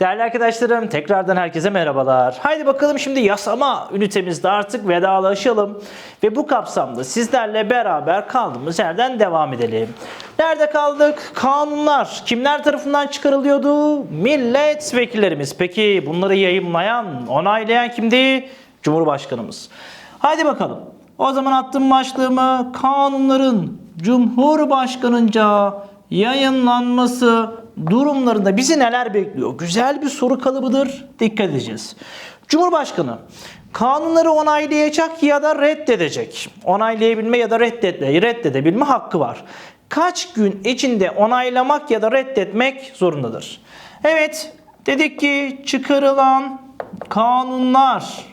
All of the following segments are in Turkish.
Değerli arkadaşlarım tekrardan herkese merhabalar. Haydi bakalım şimdi yasama ünitemizde artık vedalaşalım. Ve bu kapsamda sizlerle beraber kaldığımız yerden devam edelim. Nerede kaldık? Kanunlar kimler tarafından çıkarılıyordu? Milletvekillerimiz. Peki bunları yayımlayan, onaylayan kimdi? Cumhurbaşkanımız. Haydi bakalım. O zaman attım başlığımı kanunların Cumhurbaşkanınca yayınlanması durumlarında bizi neler bekliyor? Güzel bir soru kalıbıdır. Dikkat edeceğiz. Cumhurbaşkanı kanunları onaylayacak ya da reddedecek. Onaylayabilme ya da reddetme, reddedebilme hakkı var. Kaç gün içinde onaylamak ya da reddetmek zorundadır? Evet, dedik ki çıkarılan kanunlar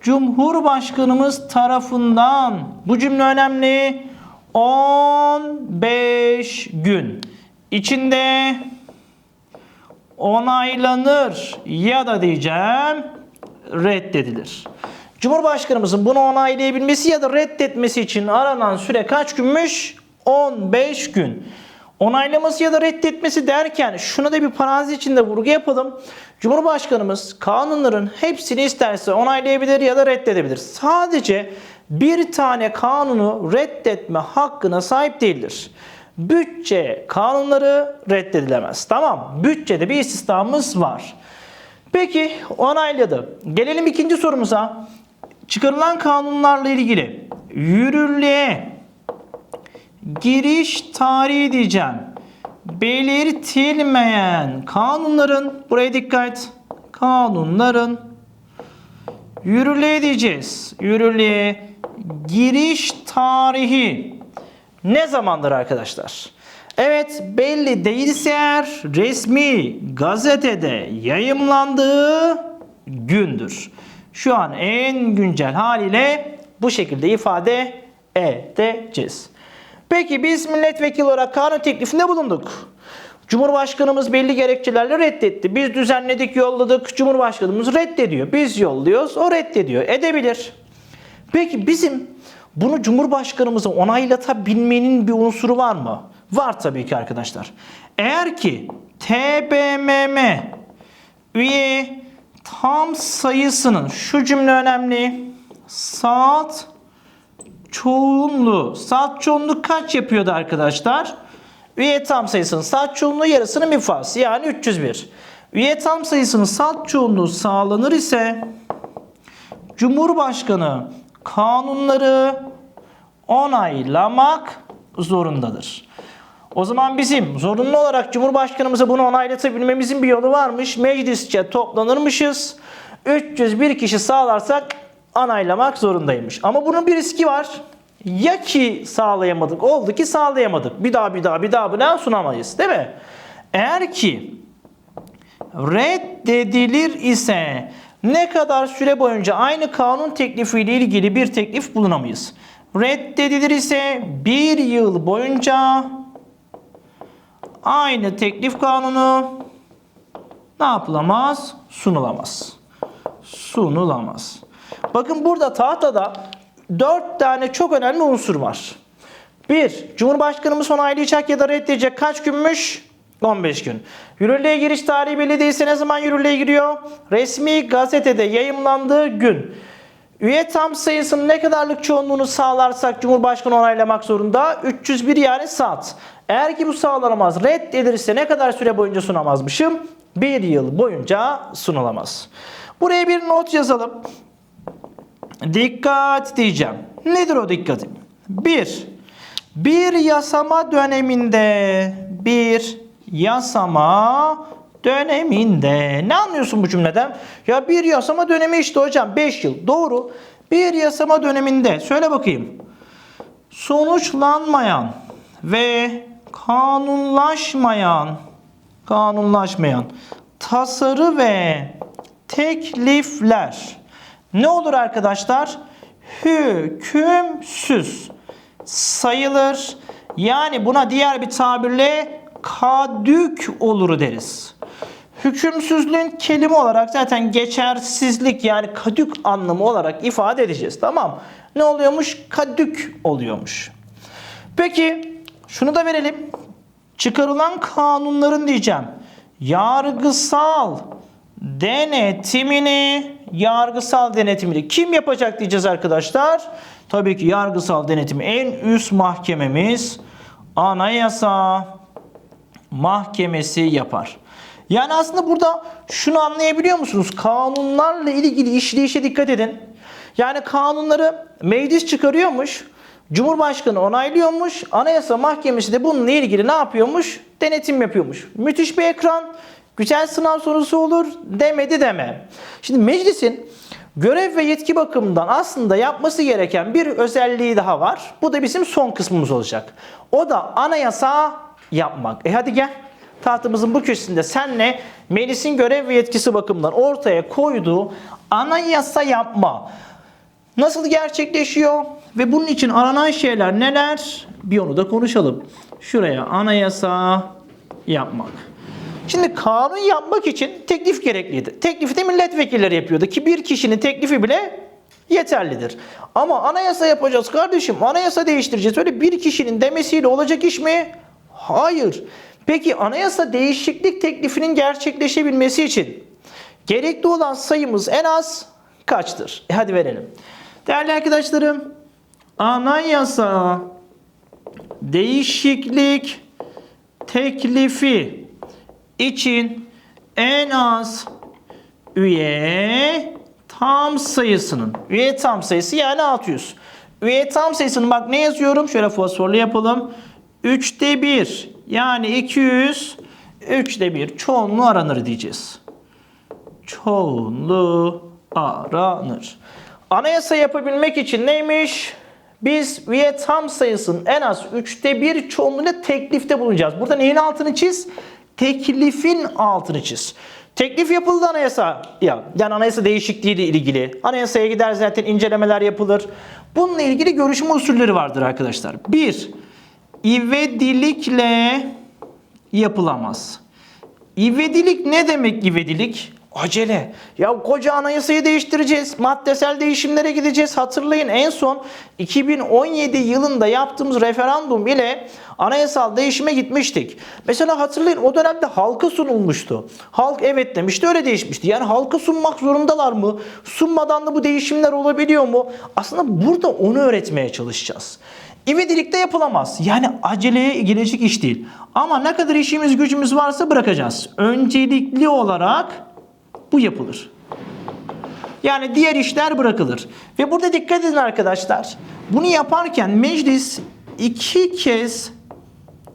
Cumhurbaşkanımız tarafından bu cümle önemli 15 gün içinde onaylanır ya da diyeceğim reddedilir. Cumhurbaşkanımızın bunu onaylayabilmesi ya da reddetmesi için aranan süre kaç günmüş? 15 gün. Onaylaması ya da reddetmesi derken şunu da bir parantez içinde vurgu yapalım. Cumhurbaşkanımız kanunların hepsini isterse onaylayabilir ya da reddedebilir. Sadece bir tane kanunu reddetme hakkına sahip değildir. Bütçe kanunları reddedilemez. Tamam. Bütçede bir istisnamız var. Peki onayladı. Gelelim ikinci sorumuza. Çıkarılan kanunlarla ilgili yürürlüğe giriş tarihi diyeceğim. Belirtilmeyen kanunların buraya dikkat. Kanunların yürürlüğe diyeceğiz. Yürürlüğe giriş tarihi ne zamandır arkadaşlar? Evet belli değilse eğer resmi gazetede yayımlandığı gündür. Şu an en güncel haliyle bu şekilde ifade edeceğiz. Peki biz milletvekili olarak kanun teklifinde bulunduk. Cumhurbaşkanımız belli gerekçelerle reddetti. Biz düzenledik, yolladık. Cumhurbaşkanımız reddediyor. Biz yolluyoruz, o reddediyor. Edebilir. Peki bizim bunu Cumhurbaşkanımıza onaylatabilmenin bir unsuru var mı? Var tabii ki arkadaşlar. Eğer ki TBMM üye tam sayısının şu cümle önemli. Saat çoğunluğu. Saat çoğunluğu kaç yapıyordu arkadaşlar? Üye tam sayısının saat çoğunluğu yarısının bir fazlası yani 301. Üye tam sayısının saat çoğunluğu sağlanır ise Cumhurbaşkanı kanunları onaylamak zorundadır. O zaman bizim zorunlu olarak Cumhurbaşkanımıza bunu onaylatabilmemizin bir yolu varmış. Meclisçe toplanırmışız. 301 kişi sağlarsak onaylamak zorundaymış. Ama bunun bir riski var. Ya ki sağlayamadık, oldu ki sağlayamadık. Bir daha bir daha bir daha buna sunamayız değil mi? Eğer ki reddedilir ise ne kadar süre boyunca aynı kanun teklifiyle ilgili bir teklif bulunamayız. Reddedilir ise bir yıl boyunca aynı teklif kanunu ne yapılamaz? Sunulamaz. Sunulamaz. Bakın burada tahtada 4 tane çok önemli unsur var. 1. Cumhurbaşkanımız onaylayacak ya da reddedecek kaç günmüş? 15 gün. Yürürlüğe giriş tarihi belli değilse ne zaman yürürlüğe giriyor? Resmi gazetede yayımlandığı gün. Üye tam sayısının ne kadarlık çoğunluğunu sağlarsak Cumhurbaşkanı onaylamak zorunda? 301 yani saat. Eğer ki bu sağlanamaz, reddedilirse ne kadar süre boyunca sunamazmışım? Bir yıl boyunca sunulamaz. Buraya bir not yazalım. Dikkat diyeceğim. Nedir o dikkatim? Bir, bir yasama döneminde, bir yasama döneminde. Ne anlıyorsun bu cümleden? Ya bir yasama dönemi işte hocam 5 yıl. Doğru. Bir yasama döneminde. Söyle bakayım. Sonuçlanmayan ve kanunlaşmayan kanunlaşmayan tasarı ve teklifler ne olur arkadaşlar? Hükümsüz sayılır. Yani buna diğer bir tabirle kadük olur deriz. Hükümsüzlüğün kelime olarak zaten geçersizlik yani kadük anlamı olarak ifade edeceğiz. Tamam. Ne oluyormuş? Kadük oluyormuş. Peki şunu da verelim. Çıkarılan kanunların diyeceğim. yargısal denetimini yargısal denetimini kim yapacak diyeceğiz arkadaşlar? Tabii ki yargısal denetimi en üst mahkememiz Anayasa Mahkemesi yapar. Yani aslında burada şunu anlayabiliyor musunuz? Kanunlarla ilgili işleyişe dikkat edin. Yani kanunları meclis çıkarıyormuş. Cumhurbaşkanı onaylıyormuş. Anayasa Mahkemesi de bununla ilgili ne yapıyormuş? Denetim yapıyormuş. Müthiş bir ekran. Güzel sınav sorusu olur. Demedi deme. Şimdi meclisin görev ve yetki bakımından aslında yapması gereken bir özelliği daha var. Bu da bizim son kısmımız olacak. O da anayasa yapmak. E hadi gel. Tahtamızın bu köşesinde senle meclisin görev ve yetkisi bakımından ortaya koyduğu anayasa yapma nasıl gerçekleşiyor ve bunun için aranan şeyler neler? Bir onu da konuşalım. Şuraya anayasa yapmak. Şimdi kanun yapmak için teklif gerekliydi. Teklifi de milletvekilleri yapıyordu ki bir kişinin teklifi bile yeterlidir. Ama anayasa yapacağız kardeşim, anayasa değiştireceğiz. Öyle bir kişinin demesiyle olacak iş mi? Hayır. Peki anayasa değişiklik teklifinin gerçekleşebilmesi için gerekli olan sayımız en az kaçtır? E hadi verelim. Değerli arkadaşlarım, anayasa değişiklik teklifi için en az üye tam sayısının üye tam sayısı yani 600. Üye tam sayısını bak ne yazıyorum? Şöyle fosforlu yapalım. 3'te 1 yani 200 3'te 1 çoğunluğu aranır diyeceğiz. Çoğunluğu aranır. Anayasa yapabilmek için neymiş? Biz üye tam sayısının en az 3'te 1 çoğunluğuyla teklifte bulunacağız. Burada neyin altını çiz? Teklifin altını çiz. Teklif yapıldı anayasa. Ya, yani anayasa değişikliği ile ilgili. Anayasaya gider zaten incelemeler yapılır. Bununla ilgili görüşme usulleri vardır arkadaşlar. Bir, ivedilikle yapılamaz. İvedilik ne demek ivedilik? Acele. Ya koca anayasayı değiştireceğiz. Maddesel değişimlere gideceğiz. Hatırlayın en son 2017 yılında yaptığımız referandum ile anayasal değişime gitmiştik. Mesela hatırlayın o dönemde halka sunulmuştu. Halk evet demişti öyle değişmişti. Yani halka sunmak zorundalar mı? Sunmadan da bu değişimler olabiliyor mu? Aslında burada onu öğretmeye çalışacağız. İvedilikte yapılamaz. Yani aceleye gelecek iş değil. Ama ne kadar işimiz gücümüz varsa bırakacağız. Öncelikli olarak bu yapılır. Yani diğer işler bırakılır. Ve burada dikkat edin arkadaşlar. Bunu yaparken meclis iki kez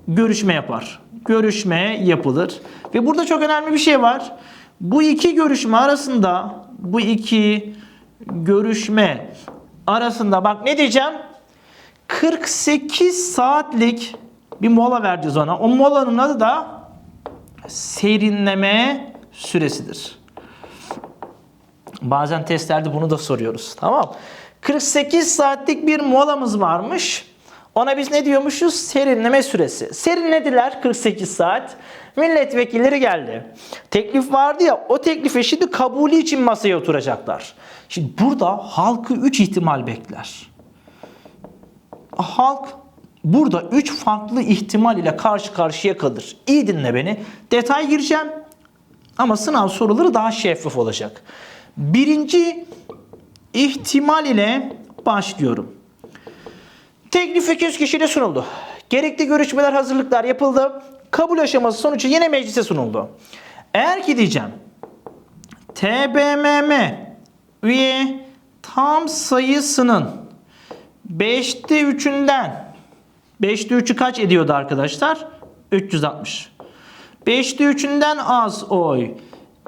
görüşme yapar. Görüşme yapılır. Ve burada çok önemli bir şey var. Bu iki görüşme arasında bu iki görüşme arasında bak ne diyeceğim? 48 saatlik bir mola vereceğiz ona. O molanın adı da serinleme süresidir. Bazen testlerde bunu da soruyoruz. Tamam. 48 saatlik bir molamız varmış. Ona biz ne diyormuşuz? Serinleme süresi. Serinlediler 48 saat. Milletvekilleri geldi. Teklif vardı ya o teklife şimdi kabulü için masaya oturacaklar. Şimdi burada halkı 3 ihtimal bekler. Halk burada 3 farklı ihtimal ile karşı karşıya kalır. İyi dinle beni. Detay gireceğim ama sınav soruları daha şeffaf olacak. Birinci ihtimal ile başlıyorum. Teklif 200 kişiyle sunuldu. Gerekli görüşmeler, hazırlıklar yapıldı. Kabul aşaması sonucu yine meclise sunuldu. Eğer ki diyeceğim TBMM üye tam sayısının 5'te 3'ünden 5'te 3'ü kaç ediyordu arkadaşlar? 360. 5'te 3'ünden az oy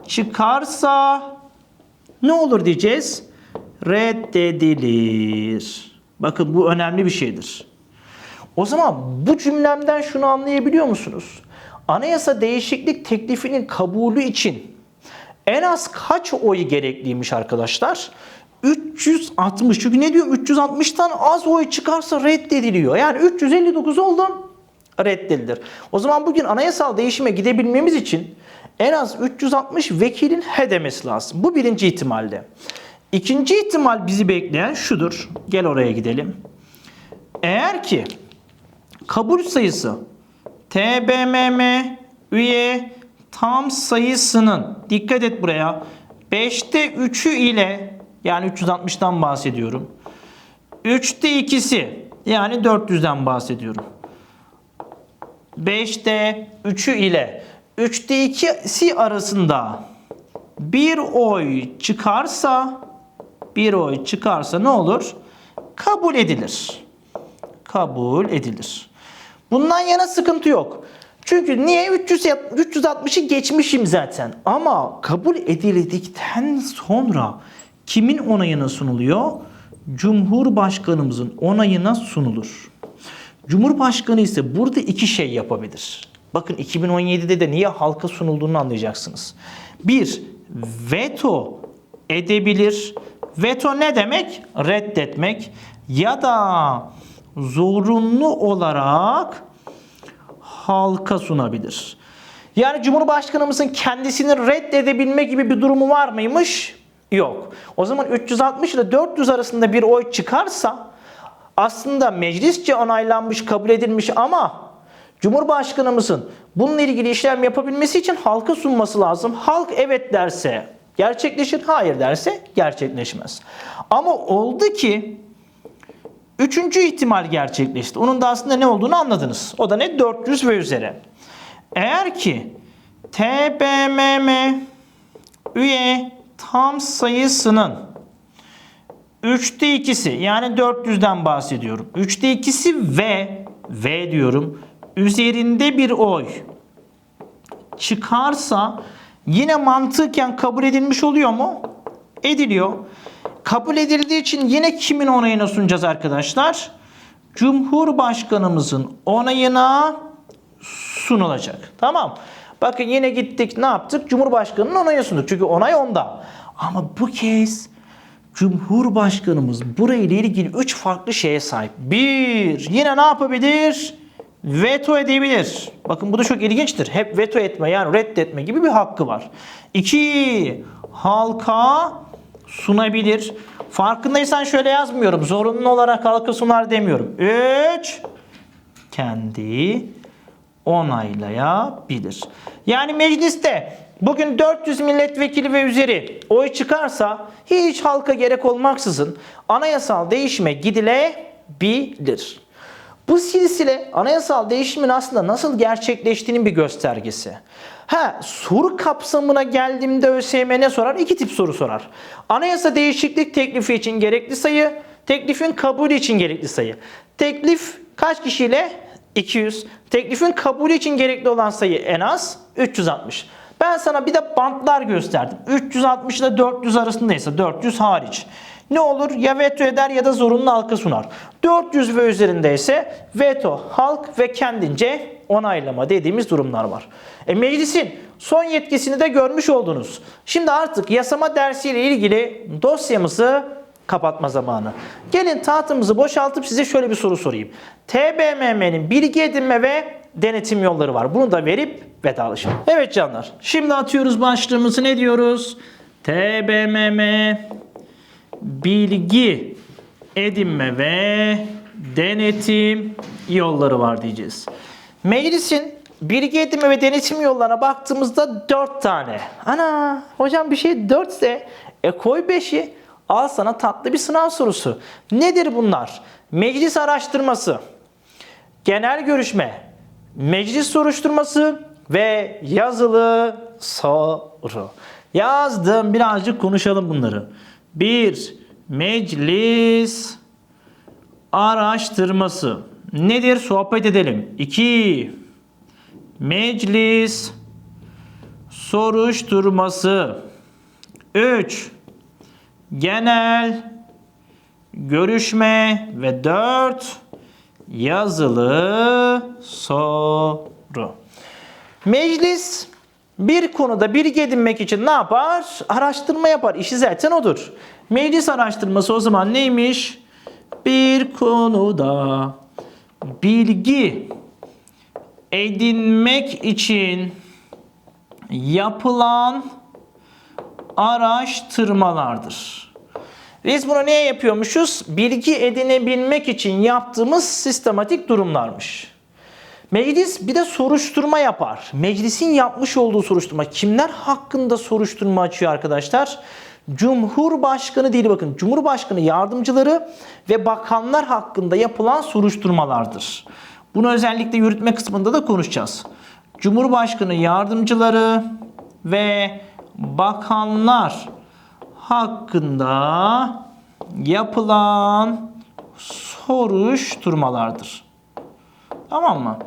çıkarsa ne olur diyeceğiz? Reddedilir. Bakın bu önemli bir şeydir. O zaman bu cümlemden şunu anlayabiliyor musunuz? Anayasa değişiklik teklifinin kabulü için en az kaç oy gerekliymiş arkadaşlar? 360. Çünkü ne diyor? 360'tan az oy çıkarsa reddediliyor. Yani 359 oldu reddedilir. O zaman bugün anayasal değişime gidebilmemiz için en az 360 vekilin he demesi lazım. Bu birinci ihtimalde. İkinci ihtimal bizi bekleyen şudur. Gel oraya gidelim. Eğer ki kabul sayısı TBMM üye tam sayısının dikkat et buraya 5'te 3'ü ile yani 360'dan bahsediyorum. 3'te 2'si yani 400'den bahsediyorum. 5'te 3'ü ile 3'te 2'si arasında bir oy çıkarsa bir oy çıkarsa ne olur? Kabul edilir. Kabul edilir. Bundan yana sıkıntı yok. Çünkü niye 300 360'ı geçmişim zaten. Ama kabul edildikten sonra kimin onayına sunuluyor? Cumhurbaşkanımızın onayına sunulur. Cumhurbaşkanı ise burada iki şey yapabilir. Bakın 2017'de de niye halka sunulduğunu anlayacaksınız. Bir, veto edebilir. Veto ne demek? Reddetmek ya da zorunlu olarak halka sunabilir. Yani Cumhurbaşkanımızın kendisini reddedebilme gibi bir durumu var mıymış? Yok. O zaman 360 ile 400 arasında bir oy çıkarsa aslında meclisçe onaylanmış, kabul edilmiş ama Cumhurbaşkanımızın bununla ilgili işlem yapabilmesi için halka sunması lazım. Halk evet derse gerçekleşir, hayır derse gerçekleşmez. Ama oldu ki Üçüncü ihtimal gerçekleşti. Onun da aslında ne olduğunu anladınız. O da ne? 400 ve üzeri. Eğer ki TBMM üye tam sayısının 3'te ikisi yani 400'den bahsediyorum. 3'te ikisi ve ve diyorum üzerinde bir oy çıkarsa yine mantıken kabul edilmiş oluyor mu? Ediliyor. Kabul edildiği için yine kimin onayına sunacağız arkadaşlar? Cumhurbaşkanımızın onayına sunulacak. Tamam. Bakın yine gittik ne yaptık? Cumhurbaşkanının onayına sunduk. Çünkü onay onda. Ama bu kez Cumhurbaşkanımız burayla ilgili 3 farklı şeye sahip. Bir, yine ne yapabilir? Veto edebilir. Bakın bu da çok ilginçtir. Hep veto etme yani reddetme gibi bir hakkı var. İki, halka sunabilir. Farkındaysan şöyle yazmıyorum. Zorunlu olarak halka sunar demiyorum. 3 kendi onaylayabilir. Yani mecliste bugün 400 milletvekili ve üzeri oy çıkarsa hiç halka gerek olmaksızın anayasal değişime gidilebilir. Bu silsile anayasal değişimin aslında nasıl gerçekleştiğinin bir göstergesi. Ha soru kapsamına geldiğimde ÖSYM ne sorar? İki tip soru sorar. Anayasa değişiklik teklifi için gerekli sayı, teklifin kabulü için gerekli sayı. Teklif kaç kişiyle? 200. Teklifin kabulü için gerekli olan sayı en az 360. Ben sana bir de bantlar gösterdim. 360 ile 400 arasındaysa 400 hariç. Ne olur? Ya veto eder ya da zorunlu halka sunar. 400 ve üzerindeyse veto, halk ve kendince onaylama dediğimiz durumlar var. E meclisin son yetkisini de görmüş oldunuz. Şimdi artık yasama dersiyle ilgili dosyamızı kapatma zamanı. Gelin tahtımızı boşaltıp size şöyle bir soru sorayım. TBMM'nin bilgi edinme ve denetim yolları var. Bunu da verip vedalaşalım. Evet canlar. Şimdi atıyoruz başlığımızı ne diyoruz? TBMM bilgi edinme ve denetim yolları var diyeceğiz. Meclisin bilgi edinme ve denetim yollarına baktığımızda 4 tane. Ana hocam bir şey 4 ise e koy 5'i al sana tatlı bir sınav sorusu. Nedir bunlar? Meclis araştırması, genel görüşme, meclis soruşturması ve yazılı soru. Yazdım birazcık konuşalım bunları. 1. Meclis araştırması. Nedir? Sohbet edelim. 2. Meclis soruşturması. 3. Genel görüşme ve 4. Yazılı soru. Meclis bir konuda bilgi edinmek için ne yapar? Araştırma yapar. İşi zaten odur. Meclis araştırması o zaman neymiş? Bir konuda bilgi edinmek için yapılan araştırmalardır. Biz bunu niye yapıyormuşuz? Bilgi edinebilmek için yaptığımız sistematik durumlarmış. Meclis bir de soruşturma yapar. Meclisin yapmış olduğu soruşturma. Kimler hakkında soruşturma açıyor arkadaşlar? Cumhurbaşkanı değil bakın. Cumhurbaşkanı yardımcıları ve bakanlar hakkında yapılan soruşturmalardır. Bunu özellikle yürütme kısmında da konuşacağız. Cumhurbaşkanı yardımcıları ve bakanlar hakkında yapılan soruşturmalardır. Tamam mı?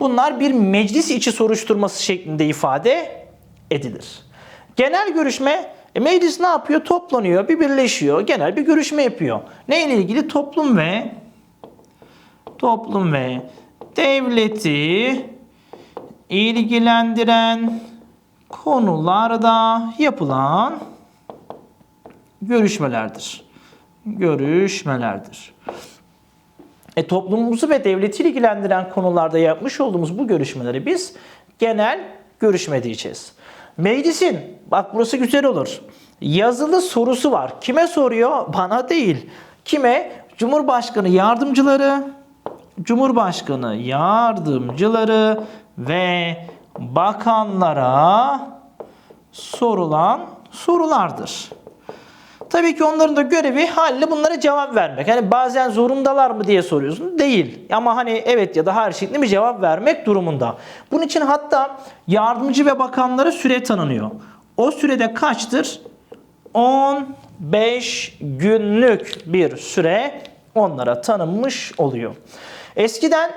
Bunlar bir meclis içi soruşturması şeklinde ifade edilir. Genel görüşme e, meclis ne yapıyor? Toplanıyor, bir birleşiyor, genel bir görüşme yapıyor. Ne ile ilgili? Toplum ve toplum ve devleti ilgilendiren konularda yapılan görüşmelerdir. Görüşmelerdir. E, toplumumuzu ve devleti ilgilendiren konularda yapmış olduğumuz bu görüşmeleri biz genel görüşme diyeceğiz. Meclisin, bak burası güzel olur. Yazılı sorusu var. Kime soruyor? Bana değil. Kime? Cumhurbaşkanı yardımcıları, Cumhurbaşkanı yardımcıları ve bakanlara sorulan sorulardır. Tabii ki onların da görevi halle bunlara cevap vermek. Hani bazen zorundalar mı diye soruyorsun. Değil. Ama hani evet ya da hayır şeklinde bir cevap vermek durumunda. Bunun için hatta yardımcı ve bakanlara süre tanınıyor. O sürede kaçtır? 15 günlük bir süre onlara tanınmış oluyor. Eskiden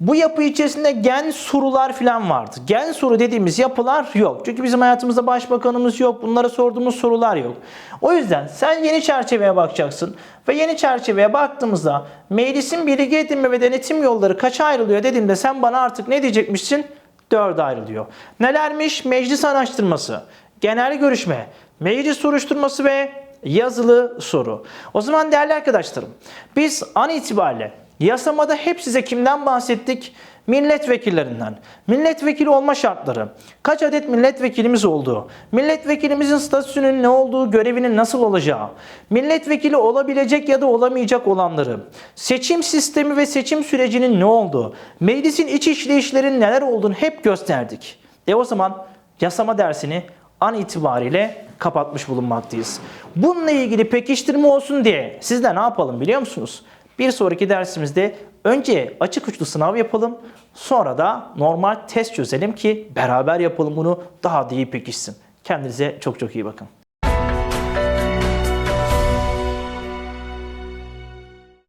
bu yapı içerisinde gen sorular falan vardı. Gen soru dediğimiz yapılar yok. Çünkü bizim hayatımızda başbakanımız yok. Bunlara sorduğumuz sorular yok. O yüzden sen yeni çerçeveye bakacaksın. Ve yeni çerçeveye baktığımızda meclisin bilgi edinme ve denetim yolları kaça ayrılıyor dediğimde sen bana artık ne diyecekmişsin? Dörde ayrılıyor. Nelermiş? Meclis araştırması, genel görüşme, meclis soruşturması ve yazılı soru. O zaman değerli arkadaşlarım biz an itibariyle Yasamada hep size kimden bahsettik? Milletvekillerinden. Milletvekili olma şartları. Kaç adet milletvekilimiz olduğu. Milletvekilimizin statüsünün ne olduğu, görevinin nasıl olacağı. Milletvekili olabilecek ya da olamayacak olanları. Seçim sistemi ve seçim sürecinin ne olduğu. Meclisin iç işleyişlerin neler olduğunu hep gösterdik. E o zaman yasama dersini an itibariyle kapatmış bulunmaktayız. Bununla ilgili pekiştirme olsun diye siz de ne yapalım biliyor musunuz? Bir sonraki dersimizde önce açık uçlu sınav yapalım. Sonra da normal test çözelim ki beraber yapalım bunu daha da iyi pekişsin. Kendinize çok çok iyi bakın.